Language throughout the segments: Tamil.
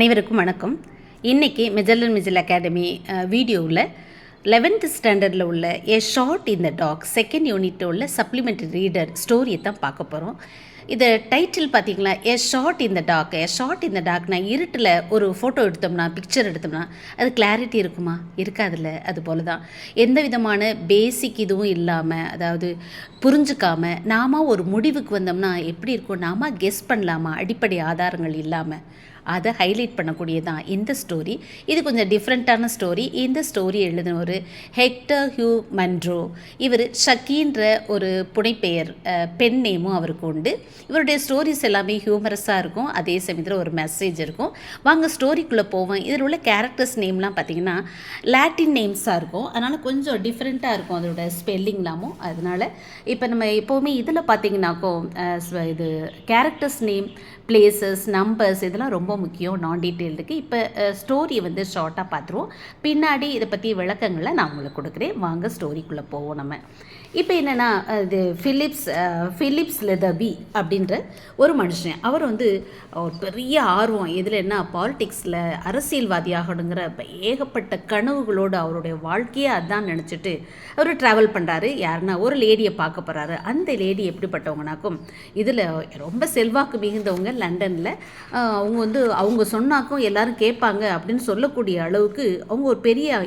அனைவருக்கும் வணக்கம். இன்றைக்கி மெஜல்லன் மிஜல் அகாடமி வீடியோவில் லெவன்த் ஸ்டாண்டர்டில் உள்ள ஏ ஷார்ட் இந்த டாக் செகண்ட் யூனிட்டில் உள்ள சப்ளிமெண்ட்ரி ரீடர் ஸ்டோரியை தான் பார்க்க போகிறோம் இது டைட்டில் பார்த்தீங்களா ஏ ஷார்ட் இந்த டாக் ஏ ஷார்ட் இந்த டாக்னா இருட்டில் ஒரு ஃபோட்டோ எடுத்தோம்னா பிக்சர் எடுத்தோம்னா அது கிளாரிட்டி இருக்குமா? இருக்காதுல்ல. அது போல தான் எந்த விதமான பேசிக் இதுவும் இல்லாமல் அதாவது புரிஞ்சுக்காமல் நாம ஒரு முடிவுக்கு வந்தோம்னா எப்படி இருக்கும்? நாம கெஸ் பண்ணலாமா? அடிப்படை ஆதாரங்கள் இல்லாமல் அதை ஹைலைட் பண்ணக்கூடியதான் இந்த ஸ்டோரி இது கொஞ்சம் டிஃப்ரெண்ட்டான ஸ்டோரி இந்த ஸ்டோரி எழுதின ஒரு ஹெக்டர் ஹியூ மன்ட்ரோ இவர் ஷக்கீன்ற ஒரு புனைப்பெயர் பெண் நேமும் அவருக்கு உண்டு. இவருடைய ஸ்டோரிஸ் எல்லாமே ஹியூமரஸாக இருக்கும். அதே சமயத்தில் ஒரு மெசேஜ் இருக்கும். வாங்க ஸ்டோரிக்குள்ளே போவோம். இதில் உள்ள கேரக்டர்ஸ் நேம்லாம் பார்த்தீங்கன்னா லாட்டின் நேம்ஸாக இருக்கும். அதனால் கொஞ்சம் டிஃப்ரெண்ட்டாக இருக்கும் அதோட ஸ்பெல்லிங்லாமும் அதனால் இப்போ நம்ம எப்போவுமே இதில் பார்த்தீங்கன்னாக்கோ ஸ்வ- இது கேரக்டர்ஸ் நேம் பிளேசஸ் நம்பர்ஸ் இதெல்லாம் ரொம்ப ரொம்ப முக்கியம் நான் டீட்டெயில்டுக்கு இப்போ ஸ்டோரியை வந்து ஷார்ட்டாக பார்த்துருவோம் பின்னாடி இதை பற்றி விளக்கங்களை நான் உங்களுக்கு கொடுக்குறேன். வாங்க ஸ்டோரிக்குள்ளே போவோம் நம்ம. இப்போ என்னென்னா இது ஃபிலிப்ஸ் ஃபிலிப்ஸ் லெதபி அப்படின்ற ஒரு மனுஷன். அவர் வந்து ஒரு பெரிய ஆர்வம். இதில் என்ன பாலிடிக்ஸில் அரசியல்வாதி ஆகணுங்கிற ஏகப்பட்ட கனவுகளோடு அவருடைய வாழ்க்கையை அதான் நினச்சிட்டு அவர் ட்ராவல் பண்ணுறாரு யாருன்னா ஒரு லேடியை பார்க்க போகிறாரு அந்த லேடி எப்படிப்பட்டவங்கனாக்கும் இதில் ரொம்ப செல்வாக்கு மிகுந்தவங்க லண்டனில். அவங்க வந்து அவங்க சொன்னாக்கும் எல்லாரும் கேட்பாங்க அப்படின்னு சொல்லக்கூடிய அளவுக்கு அவங்க ஒரு பெரிய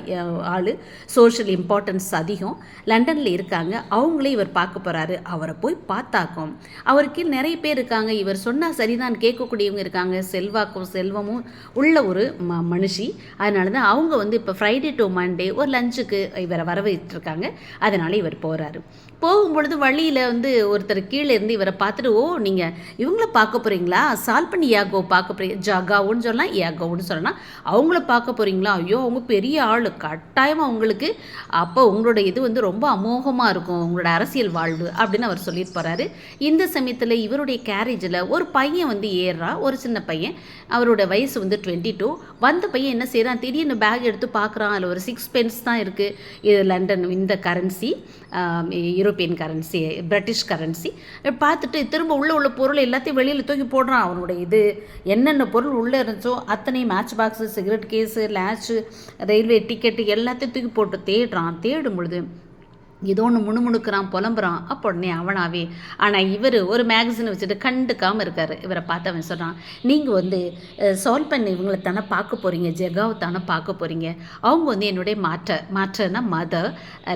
ஆள். சோஷியல் இம்பார்ட்டன்ஸ் அதிகம். லண்டனில் இருக்காங்க. அவங்களே இவர் பார்க்க போகிறாரு அவரை போய் பார்த்தாக்கும். அவருக்கு நிறைய பேர் இருக்காங்க. இவர் சொன்னால் சரிதான் கேட்கக்கூடியவங்க இருக்காங்க. செல்வாக்கும் செல்வமும் உள்ள ஒரு ம மனுஷி. அதனால தான் அவங்க வந்து இப்போ ஃப்ரைடே டு மண்டே ஒரு லஞ்சுக்கு இவரை வரவேற்றிருக்காங்க. அதனால இவர் போகிறாரு போகும்பொழுது வழியில் வந்து ஒருத்தர் கீழே இருந்து இவரை பார்த்துட்டு ஓ நீங்கள் இவங்கள பார்க்க போகிறீங்களா சால்வ் பண்ணி யாகோ பார்க்க போறீங்க ஜகாவோன்னு சொல்லலாம் யாகோன்னு சொல்லலாம். அவங்கள பார்க்க போகிறீங்களா ஐயோ அவங்க பெரிய ஆள். கட்டாயமாக அவங்களுக்கு அப்போ உங்களோட இது வந்து ரொம்ப அமோகமாக இருக்கும். உங்களோட அரசியல் வாழ்வு அப்படின்னு அவர் சொல்லிட்டு போகிறாரு இந்த சமயத்தில் இவருடைய கேரேஜில் ஒரு பையன் வந்து ஏறுறான் ஒரு சின்ன பையன். அவரோட வயசு வந்து டுவெண்ட்டி டூ வந்த பையன் என்ன செய்கிறான் திடீர்னு பேக் எடுத்து பார்க்குறான் அதில் ஒரு சிக்ஸ் பென்ஸ் தான் இருக்குது இது லண்டன் இந்த currency European currency British currency பார்த்துட்டு திரும்ப உள்ள உள்ள பொருள் எல்லாத்தையும் வெளியில் தூக்கி போடுறான். அவனுடைய இது என்னென்ன பொருள் உள்ளே இருந்துச்சோ அத்தனை மேட்ச் பாக்ஸு சிகரெட் கேஸு லேட்சு ரயில்வே டிக்கெட்டு எல்லாத்தையும் தூக்கி போட்டு தேடுறான். தேடும் பொழுது ஏதோ ஒன்று முணுமுணுக்கிறான் புலம்புறான். அப்போ உடனே அவனாவே ஆனால் இவர் ஒரு மேகசினை வச்சுட்டு கண்டுக்காமல் இருக்கார். இவரை பார்த்து அவன் சொல்கிறான் நீங்கள் வந்து சால்வ் பண்ணி இவங்களை தானே பார்க்க போகிறீங்க ஜெகாவை தானே பார்க்க போகிறீங்க அவங்க வந்து என்னுடைய மாற்ற மாற்றனா மதர்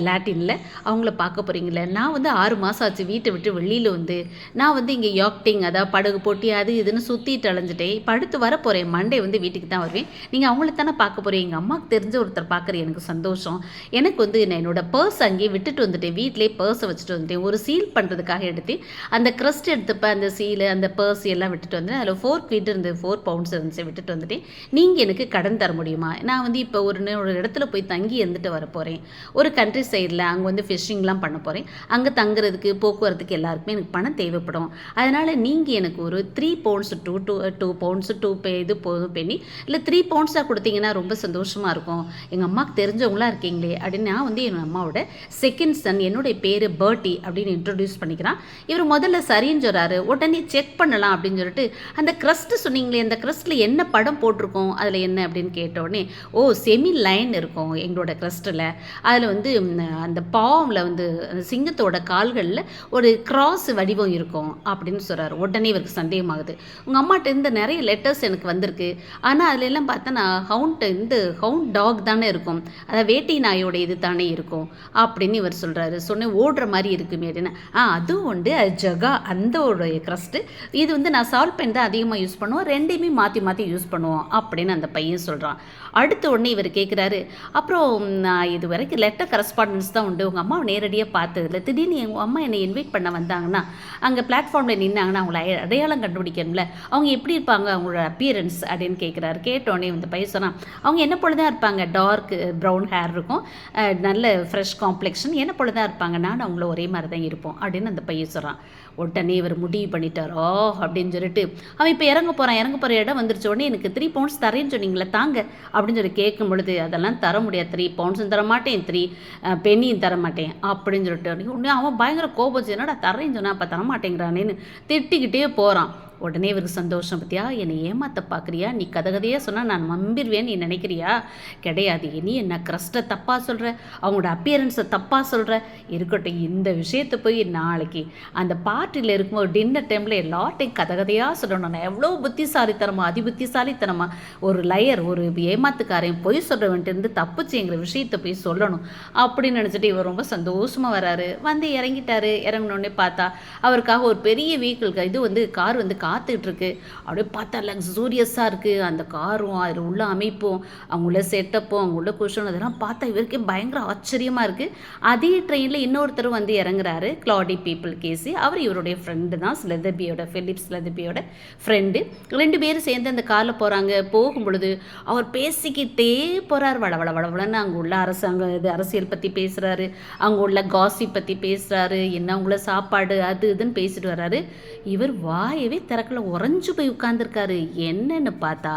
லாட்டினில் அவங்கள பார்க்க போகிறீங்கள நான் வந்து ஆறு மாதம் ஆச்சு வீட்டை விட்டு வெளியில் வந்து நான் வந்து இங்கே யாக்டிங் அதாவது படகு போட்டி அது இதுன்னு சுற்றிட்டு அலைஞ்சிட்டேன் இப்போ அடுத்து வர போகிறேன் மண்டே வந்து வீட்டுக்கு தான் வருவேன். நீங்கள் அவங்கள தானே பார்க்க போகிறீங்க எங்கள் அம்மாவுக்கு தெரிஞ்ச ஒருத்தர் பார்க்குற எனக்கு சந்தோஷம். எனக்கு வந்து நான் என்னோட பர்ஸ் அங்கேயே விட்டுட்டு வந்துட்டேன். வீட்டிலே பர்ஸை வச்சுட்டு வந்துட்டேன். ஒரு சீல் பண்ணுறதுக்காக எடுத்து அந்த க்ரஸ்ட் எடுத்துப்பேன் அந்த சீலு அந்த பர்ஸ் எல்லாம் விட்டுட்டு வந்தேன் அதில் ஃபோர் ஃபீட் இருந்தது. ஃபோர் பவுண்ட்ஸ் இருந்துச்சு. விட்டுட்டு வந்துட்டேன். நீங்கள் எனக்கு கடன் தர முடியுமா? நான் வந்து இப்போ ஒரு ஒரு இடத்துல போய் தங்கி இருந்துட்டு வர போகிறேன் ஒரு கண்ட்ரி சைடில் அங்கே வந்து ஃபிஷ்ஷிங்லாம் பண்ண போகிறேன் அங்கே தங்குறதுக்கு போக்குவரத்துக்கு எல்லாருக்குமே எனக்கு பணம் தேவைப்படும். அதனால் நீங்கள் எனக்கு ஒரு three pounds two two two pounds to pay இது போதும் பெண்ணி. இல்லை த்ரீ பவுண்ட்ஸாக கொடுத்தீங்கன்னா ரொம்ப சந்தோஷமாக இருக்கும். எங்கள் அம்மாவுக்கு தெரிஞ்சவங்களா இருக்கீங்களே அப்படின்னு நான் வந்து என் அம்மாவோட செகண்ட் வில்கின்சன் என்னுடைய பேர் பர்ட்டி அப்படின்னு இன்ட்ரடியூஸ் பண்ணிக்கிறான். இவர் முதல்ல சரின்னு சொல்கிறாரு உடனே செக் பண்ணலாம் அப்படின்னு சொல்லிட்டு அந்த க்ரஸ்ட்டு சொன்னீங்களே அந்த க்ரஸ்ட்டில் என்ன படம் போட்டிருக்கோம் அதில் என்ன அப்படின்னு கேட்டோடனே ஓ செமி லைன் இருக்கும் எங்களோட க்ரஸ்ட்டில் அதில் வந்து அந்த பாவமில் வந்து அந்த சிங்கத்தோட கால்களில் ஒரு கிராஸ் வடிவம் இருக்கும் அப்படின்னு சொல்கிறாரு உடனே இவருக்கு சந்தேகமாகுது. உங்கள் அம்மாட்ட இருந்து நிறைய லெட்டர்ஸ் எனக்கு வந்திருக்கு. ஆனால் அதுல எல்லாம் பார்த்தா நான் ஹவுண்ட் இந்த ஹவுண்ட் டாக் தானே இருக்கும். அதாவது வேட்டை நாயோட இது தானே இருக்கும். அப்படின்னு இவர் சொல்கிறாரு சொன்னேன் ஓடுற மாதிரி இருக்குமே அப்படின்னு. ஆ அதுவும் உண்டு அது ஜகா அந்த ஒரு க்ரஸ்ட்டு இது வந்து நான் சால்வ் பென் தான் அதிகமாக யூஸ் பண்ணுவோம் ரெண்டையுமே மாற்றி மாற்றி யூஸ் பண்ணுவோம் அப்படின்னு அந்த பையன் சொல்கிறான் அடுத்த உடனே இவர் கேட்குறாரு அப்புறம் நான் இது வரைக்கும் லெட்டர் கரஸ்பாண்டன்ஸ் தான் உண்டு. உங்கள் அம்மாவை நேரடியாக பார்த்ததில்ல. திடீர்னு எங்கள் அம்மா என்னை இன்வைட் பண்ண வந்தாங்கன்னா அங்கே பிளாட்ஃபார்மில் நின்னாங்கன்னா அவங்கள அடையாளம் கண்டுபிடிக்கணும்ல. அவங்க எப்படி இருப்பாங்க? அவங்களோட அப்பியரன்ஸ் அப்படின்னு கேட்குறாரு கேட்டோடனே இந்த பையன் சொன்னான் அவங்க என்ன போல தான் இருப்பாங்க? டார்க் ப்ரௌன் ஹேர் இருக்கும். நல்ல ஃப்ரெஷ் காம்ப்ளெக்ஷன் என்ன போல தான் இருப்பாங்க? நான் அவங்கள ஒரே மாதிரி தான் இருப்போம். அப்படின்னு அந்த பையன் சொல்கிறான் உடனே இவர் முடிவு பண்ணிட்டார். ஓ அப்படின்னு சொல்லிட்டு அவன் இப்போ இறங்க போகிறான் இறங்க போகிற இடம் வந்துருச்ச. உடனே எனக்கு த்ரீ பவுண்ட்ஸ் தரேன்னு சொன்னீங்களே தாங்க. அப்படின்னு சொல்லி கேட்கும் பொழுது அதெல்லாம் தர முடியாது. த்ரீ பவுண்ட்ஸும் தர மாட்டேன் த்ரீ பெண்ணியும் தர மாட்டேன் அப்படின்னு சொல்லிட்டு உடனே அவன் பயங்கர கோபம் வச்சு, என்னடா தரேன்னு சொன்னா அப்போ தர மாட்டேங்கிறானேன்னு திட்டிக்கிட்டே போகிறான் உடனே இவருக்கு சந்தோஷம் பத்தியா என்னை ஏமாத்த பார்க்குறியா நீ கதகதையாக சொன்னால் நான் நம்பிடுவேன் நீ நினைக்கிறியா? கிடையாது நீ என்ன க்ரஸ்ட்டை தப்பாக சொல்கிற அவங்களோட அப்பியரன்ஸை தப்பாக சொல்கிற இருக்கட்டும் இந்த விஷயத்தை போய் நாளைக்கு அந்த பார்ட்டியில் இருக்கும்போது டின்னர் டைமில் எல்லாட்டையும் கதகதையாக சொல்லணும் நான் எவ்வளோ புத்திசாலித்தனமா அதி புத்திசாலித்தனமா ஒரு லயர் ஒரு ஏமாத்துக்காரையும் பொய் சொல்கிறவன்ட்டு இருந்து தப்புச்சுங்கிற விஷயத்தை போய் சொல்லணும் அப்படின்னு நினச்சிட்டு இவர் ரொம்ப சந்தோஷமாக வராரு. வந்து இறங்கிட்டாரு. இறங்கினோடனே பார்த்தா அவருக்காக ஒரு பெரிய வெஹிக்கிள் இது வந்து கார் வந்து காத்துட்ருக்கு அப்படியே பார்த்தா லக்ஸூரியஸாக இருக்குது அந்த காரும் அதில் உள்ள அமைப்பும் அவங்க செட்டப்பும் அவங்க உள்ள குஷனும் அதெல்லாம் பார்த்தா இவருக்கே பயங்கர ஆச்சரியமாக இருக்குது அதே ட்ரெயினில் இன்னொருத்தர் வந்து இறங்குறாரு கிளாடி பீப்புள் கேசி அவர் இவருடைய ஃப்ரெண்டு தான் ஸ்லெதபியோட ஃபிலிப் ஸ்லெதபியோட ஃப்ரெண்டு ரெண்டு பேரும் சேர்ந்து அந்த காரில் போகிறாங்க போகும் பொழுது அவர் பேசிக்கிட்டே போகிறார் வள வள வளவளன்னு அங்கே உள்ள அரசாங்க இது அரசியல் பற்றி பேசுகிறாரு அங்கே உள்ள காசி பற்றி பேசுகிறாரு என்ன அவங்கள சாப்பாடு அது இதுன்னு பேசிட்டு வர்றாரு. இவர் வாயவே திறக்கல உறைஞ்சு போய் உட்காந்துருக்காரு என்னன்னு பார்த்தா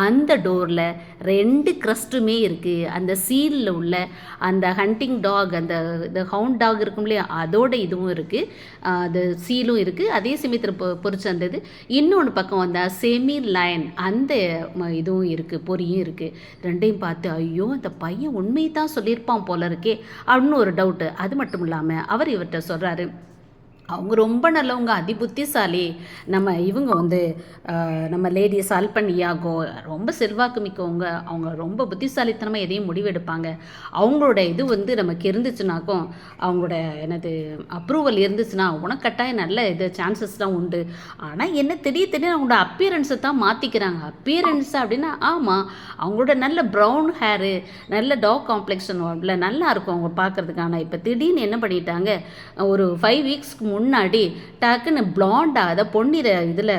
அந்த டோரில் ரெண்டு க்ரஸ்ட்டுமே இருக்குது அந்த சீலில் உள்ள அந்த ஹண்டிங் டாக் அந்த இந்த ஹவுண்ட் டாக் இருக்கும் இல்லையா? அதோட இதுவும் இருக்குது அது சீலும் இருக்குது அதே சமயத்தில் பொ பொறிச்ச அந்த இது இன்னொன்று பக்கம் வந்த செமி லைன் அந்த ம- இதுவும் இருக்குது பொரியும் இருக்குது ரெண்டையும் பார்த்து ஐயோ அந்த பையன் உண்மையை தான் சொல்லியிருப்பான் போல இருக்கே. அப்படின்னு ஒரு டவுட்டு அது மட்டும் இல்லாமல் அவர் இவர்கிட்ட சொல்கிறாரு அவங்க ரொம்ப நல்லவங்க அதி புத்திசாலி நம்ம இவங்க வந்து நம்ம லேடி சால்பன் ரொம்ப செல்வாக்கு மிக்கவங்க. அவங்க ரொம்ப புத்திசாலித்தனமாக எதையும் முடிவெடுப்பாங்க. அவங்களோட இது வந்து நமக்கு இருந்துச்சுனாக்கும் அவங்களோட எனது அப்ரூவல் இருந்துச்சுன்னா உனக்கு கட்டாயம் நல்ல இது சான்சஸ்லாம் உண்டு. ஆனால் என்ன தெரிய தெரிய அவங்களோட அப்பியரன்ஸை தான் மாற்றிக்கிறாங்க அப்பியரன்ஸ் அப்படின்னா ஆமாம் அவங்களோட நல்ல ப்ரௌன் ஹேரு நல்ல டாக் காம்ப்ளெக்ஷன் நல்லா இருக்கும் அவங்க பார்க்கறதுக்கான இப்போ திடீர்னு என்ன பண்ணிட்டாங்க ஒரு ஃபைவ் வீக்ஸ்க்கு முன்னாடி டக்குன்னு பிளாண்டாக அதை பொன்னிற இதில்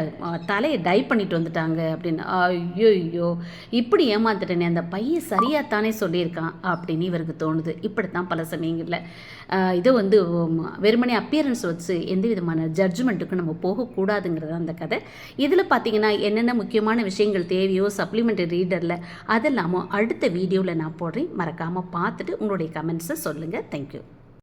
தலையை டை பண்ணிட்டு வந்துட்டாங்க அப்படின்னு. ஐயோ இப்படி ஏமாத்துட்டேனே அந்த பையன் சரியாக தானே சொல்லியிருக்கான் அப்படின்னு இவருக்கு தோணுது. இப்படித்தான் பல சமயங்களில். இது வந்து வெறுமனே அப்பியரன்ஸ் வச்சு எந்த விதமான ஜட்ஜ்மெண்ட்டுக்கும் நம்ம போகக்கூடாதுங்கிறது அந்த கதை. இதில் பார்த்தீங்கன்னா என்னென்ன முக்கியமான விஷயங்கள் தேவையோ சப்ளிமெண்ட்ரி ரீடரில் அதெல்லாமோ அடுத்த வீடியோவில் நான் போடுறேன். மறக்காமல் பார்த்துட்டு உங்களுடைய கமெண்ட்ஸை சொல்லுங்கள் தேங்க்யூ